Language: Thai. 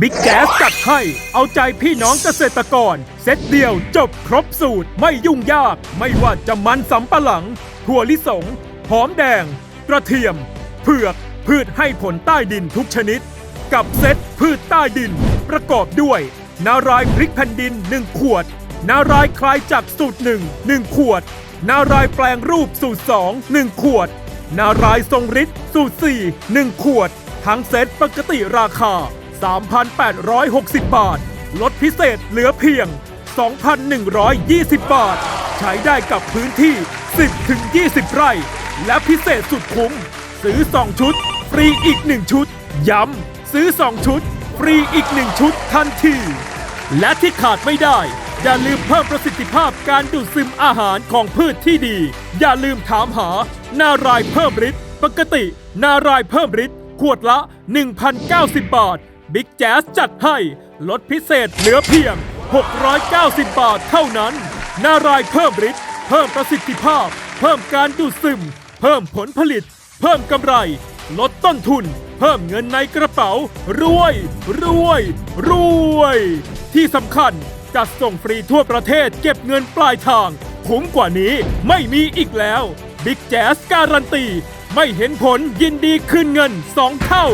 บิ๊กแก๊สจัดให้เอาใจพี่น้องเกษตรกร เซ็ตเดียวจบครบสูตรไม่ยุ่งยาก ไม่ว่าจะมันสำปะหลัง ถั่วลิสง หอมแดง กระเทียม เผือก พืชให้ผลใต้ดินทุกชนิด กับเซ็ตพืชใต้ดิน ประกอบด้วย นารายพริกแผ่นดิน 1 ขวด นารายคลายจากสูตร 1 1 ขวด นารายแปลงรูปสูตร 2 1 ขวด นารายทรงฤทธิ์สูตร 4 1 ขวด ทั้งเซ็ตปกติราคา 3,860 บาท ลดพิเศษเหลือเพียง 2,120 บาท ใช้ได้กับพื้นที่ 10-20 ไร่ และพิเศษสุดคุ้ม ซื้อ 2 ชุด ฟรีอีก 1 ชุด ย้ำ ซื้อ 2 ชุด ฟรีอีก 1 ชุดทันที และที่ขาดไม่ได้ อย่าลืมเพิ่มประสิทธิภาพการดูดซึมอาหารของพืชที่ดี อย่าลืมถามหา นารายเพิ่มฤทธิ์ปกติ นารายเพิ่มฤทธิ์ ขวดละ 1,090 บาท บิ๊กแจ๊สจัดให้ ลดพิเศษเหลือเพียง 690 บาทเท่านั้น นารายเพิ่มฤทธิ์เพิ่มประสิทธิภาพ เพิ่มการดูดซึม เพิ่มผลผลิต เพิ่มกำไร ลดต้นทุน เพิ่มเงินในกระเป๋า รวย รวย รวย ที่สำคัญจัดส่งฟรีทั่วประเทศเก็บเงินปลายทาง คุ้มกว่านี้ไม่มีอีกแล้วบิ๊กแจ๊สการันตี ไม่เห็นผลยินดีคืนเงิน 2 เท่า